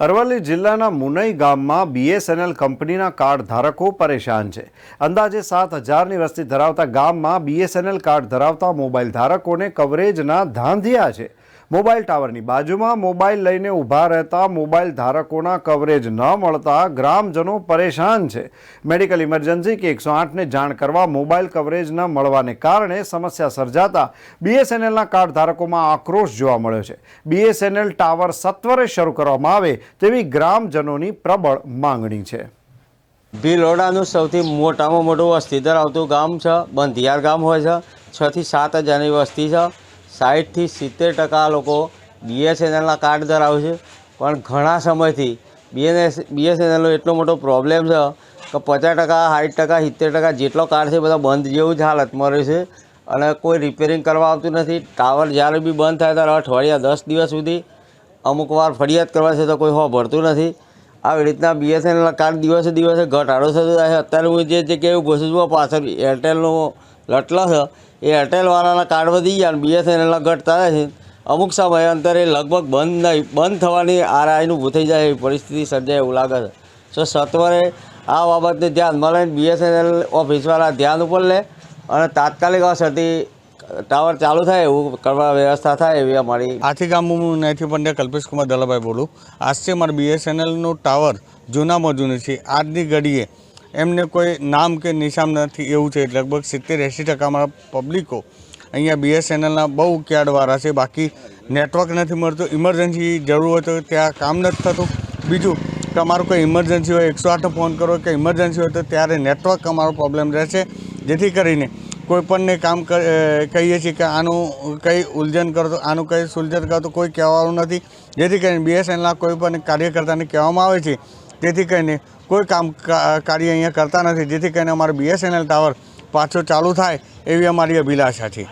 અરવલ્લી જિલ્લાના મુનઈ ગામમાં બીએસએનએલ કંપનીના કાર્ડ ધારકો પરેશાન છે. અંદાજે સાત હજારની વસ્તી ધરાવતા ગામમાં બીએસએનએલ કાર્ડ ધરાવતા મોબાઈલ ધારકોને કવરેજના ધાંધિયા છે. મોબાઈલ ટાવરની બાજુમાં મોબાઈલ લઈને ઊભા રહેતા મોબાઈલ ધારકોના કવરેજ ન મળતા ગ્રામજનો પરેશાન છે. મેડિકલ ઇમરજન્સી કે એકસો આઠને જાણ કરવા મોબાઈલ કવરેજ ન મળવાને કારણે સમસ્યા સર્જાતા બીએસએનએલના કાર્ડ ધારકોમાં આક્રોશ જોવા મળ્યો છે. બીએસએનએલ ટાવર સત્વરે શરૂ કરવામાં આવે તેવી ગ્રામજનોની પ્રબળ માંગણી છે. ભીલોડાનું સૌથી મોટામાં મોટું વસ્તી ધરાવતું ગામ છે. બંધિયાર ગામ હોય છે. છથી સાત હજારની વસ્તી છે. સાઠથી સિત્તેર ટકા લોકો બીએસએનએલના કાર્ડ ધરાવે છે. પણ ઘણા સમયથી બીએનએસ, બીએસએનએલનો એટલો મોટો પ્રોબ્લેમ છે કે પચાસ ટકા સાઠ ટકા, સિત્તેર ટકા જેટલો કાર્ડ છે બધા બંધ જેવું જ હાલતમાં રહે છે. અને કોઈ રિપેરિંગ કરવા આવતું નથી. ટાવર જ્યારે બી બંધ થાય ત્યારે અઠવાડિયા દસ દિવસ સુધી અમુક વાર ફરિયાદ કરવા છે તો કોઈ હો ભરતું નથી. આવી રીતના બીએસએનએલના કાર્ડ દિવસે દિવસે ઘટાડો થતો થાય અત્યારે હું જે જગ્યાએ ઘૂસું છું, પાછળ એરટેલનો લટલો છે. એ એરટેલવાળાના કાર્ડ વધી ગયા અને બીએસએનએલના ઘટતા તારે છે. અમુક સમય અંતરે લગભગ બંધ નહીં, બંધ થવાની આરાઈનું ઊભું થઈ જાય એવી પરિસ્થિતિ સર્જાય એવું લાગે છે. સો સત્વરે આ બાબતને ધ્યાનમાં લઈને બીએસએનએલ ઓફિસવાળા ધ્યાન ઉપર લે અને તાત્કાલિક અસરથી ટાવર ચાલુ થાય એવું કરવા વ્યવસ્થા થાય એવી અમારી આથી ગામ હું નાયથી પંડ્યા કલ્પેશ કુમાર દલાભાઈ બોલું. આજથી મારે બીએસએનએલનું ટાવર જૂનું છે. આજની ઘડીએ એમને કોઈ નામ કે નિશાન નથી, એવું છે. લગભગ સિત્તેર એંસી ટકા અમારા પબ્લિકો અહીંયા બીએસએનએલના બહુ ક્યાડવાળા છે. બાકી નેટવર્ક નથી મળતું. ઇમરજન્સી જરૂર હોય તો ત્યાં કામ નથી થતું. બીજું કે અમારું કોઈ ઇમરજન્સી હોય, એકસો આઠનો ફોન કરો કે ઇમરજન્સી હોય તો ત્યારે નેટવર્ક અમારો પ્રોબ્લેમ રહેશે. જેથી કરીને કોઈપણને કામ કહીએ છીએ કે આનું કંઈ ઉલઝન કરો તો, આનું કંઈ સુલઝન કરો તો કોઈ કહેવાનું નથી. જેથી કરીને બીએસએનએલના કોઈ પણ કાર્યકર્તાને કહેવામાં આવે છે. તેથી કરીને કોઈ કામ કાર્ય અહીંયા કરતા નથી, જેથી કરીને અમારો બીએસએનએલ ટાવર પાછો ચાલુ થાય એવી અમારી અભિલાષા છે.